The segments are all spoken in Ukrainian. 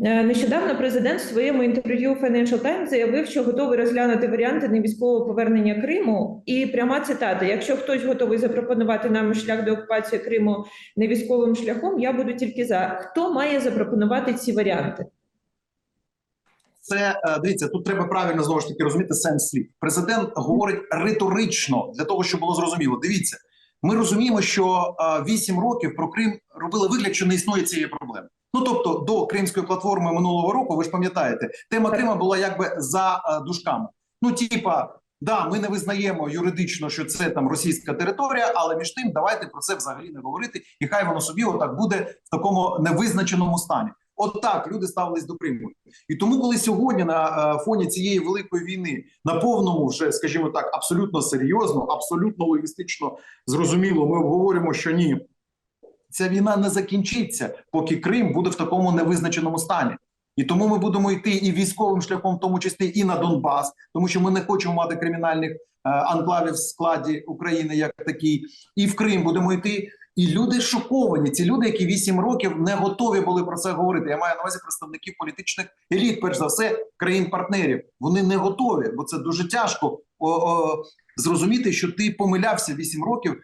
Е, Нещодавно президент в своєму інтерв'ю Financial Times заявив, що готовий розглянути варіанти невійськового повернення Криму. І пряма цитата: якщо хтось готовий запропонувати нам шлях до окупації Криму невійськовим шляхом, я буду тільки за. Хто має запропонувати ці варіанти? Це е, дивіться, тут треба правильно знову ж таки розуміти сенс слів. Президент говорить риторично для того, щоб було зрозуміло. Дивіться, ми розуміємо, що вісім років про Крим робили вигляд, що не існує цієї проблеми. Ну тобто, до кримської платформи минулого року, ви ж пам'ятаєте, тема Крима була якби за дужками. Ну, типа, да, ми не визнаємо юридично, що це там російська територія, але між тим давайте про це взагалі не говорити, і хай воно собі отак буде в такому невизначеному стані. От люди ставились до Криму. І тому, коли сьогодні на е, фоні цієї великої війни на повному, вже скажімо так, абсолютно серйозно, абсолютно логістично зрозуміло, ми обговорюємо, що ні, ця війна не закінчиться, поки Крим буде в такому невизначеному стані. І тому ми будемо йти і військовим шляхом, в тому числі і на Донбас, тому що ми не хочемо мати кримінальних е, анклавів в складі України як такий, і в Крим будемо йти. І люди шоковані. Ці люди, які вісім років не готові були про це говорити. Я маю на увазі представників політичних еліт, перш за все, країн-партнерів. Вони не готові, бо це дуже тяжко зрозуміти, що ти помилявся вісім років, е,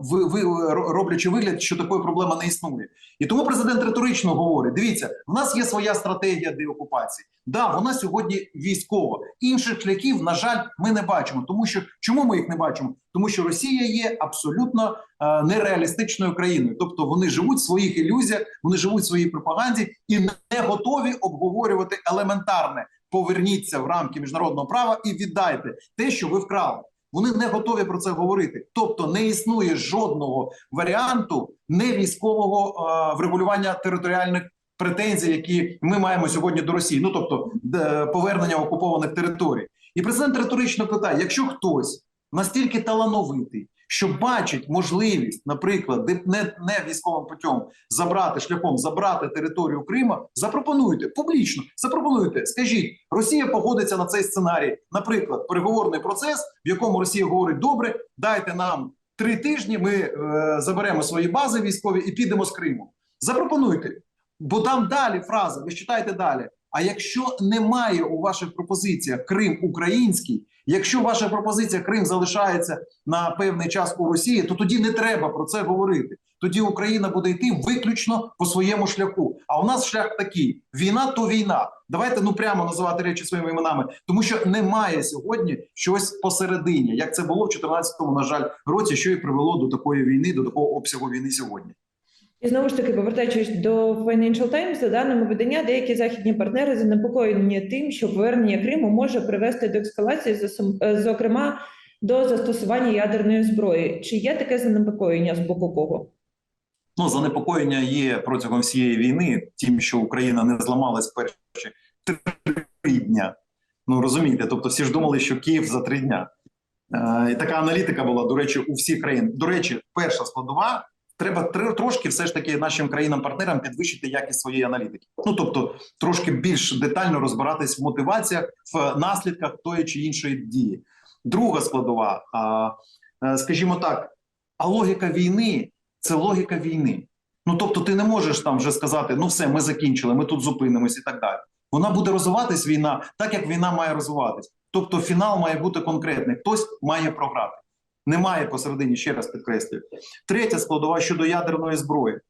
ви, ви роблячи вигляд, що такої проблеми не існує. І тому президент риторично говорить: дивіться, в нас є своя стратегія деокупації. Да, вона сьогодні військова. Інших шляхів, на жаль, ми не бачимо. Тому що чому ми їх не бачимо? Тому що Росія є абсолютно е, нереалістичною країною. Тобто вони живуть в своїх ілюзіях, вони живуть в своїй пропаганді і не готові обговорювати елементарне. Поверніться в рамки міжнародного права і віддайте те, що ви вкрали. Вони не готові про це говорити. Тобто не існує жодного варіанту невійськового е, врегулювання територіальних претензій, які ми маємо сьогодні до Росії. Ну тобто де- повернення окупованих територій. І президент риторично питає: якщо хтось настільки талановитий, що бачить можливість, наприклад, не, не військовим путем забрати шляхом забрати територію Крима, запропонуйте публічно, запропонуйте. Скажіть, Росія погодиться на цей сценарій, наприклад, переговорний процес, в якому Росія говорить: добре, дайте нам три тижні. Ми е, заберемо свої бази військові і підемо з Криму. Запропонуйте, бо там далі фраза. Ви читайте далі. А якщо немає у ваших пропозиціях Крим український, якщо ваша пропозиція Крим залишається на певний час у Росії, то тоді не треба про це говорити. Тоді Україна буде йти виключно по своєму шляху. А у нас шлях такий: війна то війна. Давайте ну прямо називати речі своїми іменами, тому що немає сьогодні щось посередині, як це було в 14-му, на жаль, році, що і привело до такої війни, до такого обсягу війни сьогодні. І знову ж таки, повертаючись до Financial Times, за даними видання, деякі західні партнери занепокоєні тим, що повернення Криму може привести до ескалації, е, зокрема до застосування ядерної зброї. Чи є таке занепокоєння з боку кого? Ну, занепокоєння є протягом всієї війни, тим, що Україна не зламалась перші три дня. Ну розумієте, тобто всі ж думали, що Київ за три дня. Е, така аналітика була, до речі, у всіх країн. До речі, перша складова. Треба трошки все ж таки нашим країнам-партнерам підвищити якість своєї аналітики. Ну тобто, трошки більш детально розбиратись в мотиваціях, в наслідках тої чи іншої дії. Друга складова, е, скажімо так, а логіка війни це логіка війни. Ну тобто, ти не можеш там вже сказати: ну все, ми закінчили, ми тут зупинимось і так далі. Вона буде розвиватись війна так, як війна має розвиватись. Тобто, фінал має бути конкретний. Хтось має програти. Немає посередині, ще раз підкреслюю. Третя складова щодо ядерної зброї.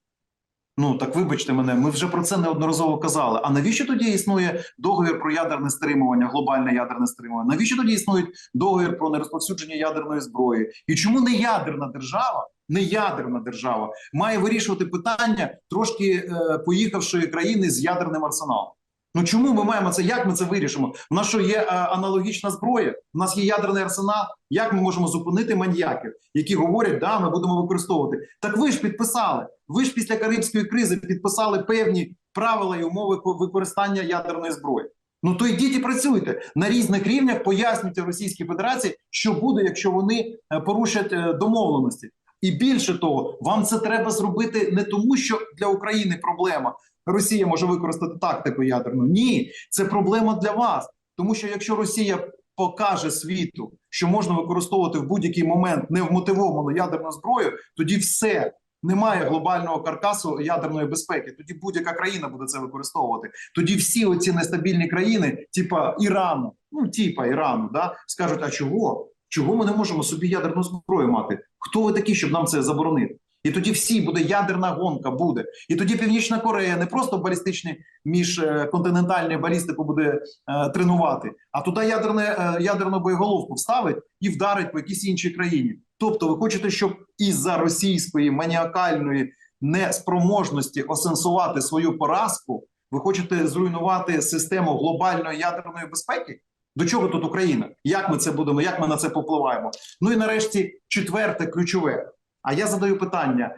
Ну так вибачте мене, ми вже про це неодноразово казали. А навіщо тоді існує договір про ядерне стримування, глобальне ядерне стримування? Навіщо тоді існує договір про нерозповсюдження ядерної зброї? І чому не ядерна держава, не ядерна держава має вирішувати питання трошки е, поїхавшої країни з ядерним арсеналом? Ну чому ми маємо це? Як ми це вирішимо? У нас що є е, аналогічна зброя? У нас є ядерний арсенал. Як ми можемо зупинити маньяків, які говорять, да, ми будемо використовувати? Так ви ж підписали. Ви ж після Карибської кризи підписали певні правила і умови ко- використання ядерної зброї. Ну то йдіть і працюйте на різних рівнях, пояснюйте Російській Федерації, що буде, якщо вони е, порушать е, домовленості. І більше того, вам це треба зробити не тому, що для України проблема. Росія може використати тактику ядерну. Ні, це проблема для вас. Тому що якщо Росія покаже світу, що можна використовувати в будь-який момент невмотивовану ядерну зброю, тоді все немає глобального каркасу ядерної безпеки. Тоді будь-яка країна буде це використовувати. Тоді всі оці нестабільні країни, типа Ірану, ну типа Ірану, да, скажуть: а чого? Чого ми не можемо собі ядерну зброю мати? Хто ви такі, щоб нам це заборонити? І тоді всі буде ядерна гонка, буде. І тоді Північна Корея не просто балістичні міжконтинентальні балістику буде е, тренувати, а туди ядерне, е, ядерну боєголовку вставить і вдарить по якійсь іншій країні. Тобто, ви хочете, щоб із-за російської маніакальної неспроможності осенсувати свою поразку, ви хочете зруйнувати систему глобальної ядерної безпеки? До чого тут Україна? Як ми це будемо? Як ми на це попливаємо? Ну і нарешті четверте, ключове. А я задаю питання: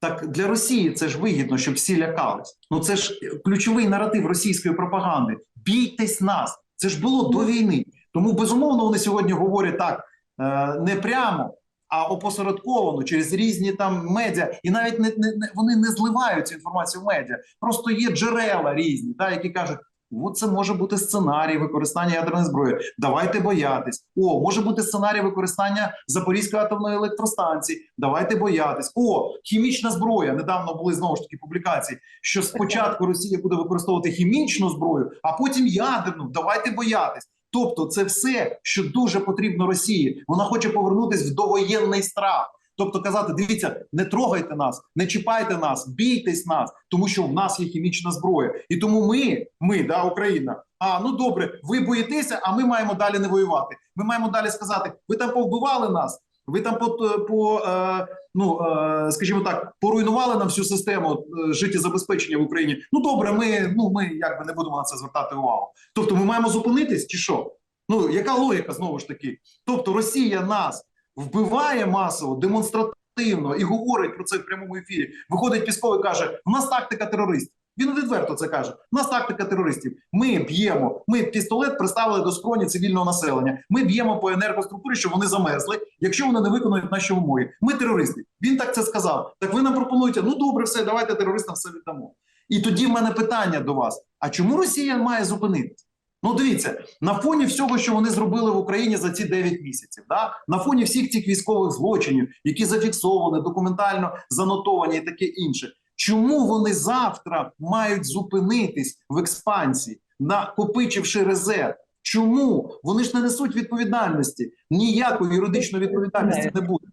так для Росії це ж вигідно, щоб всі лякались. Ну це ж ключовий наратив російської пропаганди. Бійтесь нас. Це ж було до війни. Тому безумовно вони сьогодні говорять так е, не прямо, а опосередковано через різні там медіа, і навіть не, не, не вони не зливають цю інформацію в медіа. Просто є джерела різні, та які кажуть. От це може бути сценарій використання ядерної зброї. Давайте боятись. О, може бути сценарій використання Запорізької атомної електростанції. Давайте боятись. О, хімічна зброя. Недавно були знову ж таки публікації, що спочатку Росія буде використовувати хімічну зброю, а потім ядерну. Давайте боятись. Тобто, це все, що дуже потрібно Росії. Вона хоче повернутися в довоєнний страх. Тобто казати, дивіться, не трогайте нас, не чіпайте нас, бійтесь нас, тому що в нас є хімічна зброя. І тому ми, ми, да, Україна. А ну добре, ви боїтеся, а ми маємо далі не воювати. Ми маємо далі сказати: ви там повбивали нас, ви там по, по е, ну е, скажімо так, поруйнували нам всю систему е, життєзабезпечення в Україні. Ну добре, ми ну ми якби не будемо на це звертати увагу. Тобто, ми маємо зупинитись, чи що? Ну яка логіка знову ж таки? Тобто, Росія нас вбиває масово, демонстративно і говорить про це в прямому ефірі. Виходить Пісков і каже: у нас тактика терористів. Він відверто це каже. У нас тактика терористів. Ми б'ємо. Ми пістолет приставили до скроні цивільного населення. Ми б'ємо по енергоструктурі, щоб вони замерзли, якщо вони не виконують наші умови. Ми терористи. Він так це сказав. Так ви нам пропонуєте, ну добре, все, давайте терористам все віддамо. І тоді в мене питання до вас: а чому Росія має зупинитися? Ну, дивіться, на фоні всього, що вони зробили в Україні за ці 9 місяців, да? на фоні всіх цих військових злочинів, які зафіксовані, документально занотовані і таке інше. Чому вони завтра мають зупинитись в експансії, накопичивши резерв? Чому вони ж не несуть відповідальності? Ніякої юридичної відповідальності не буде.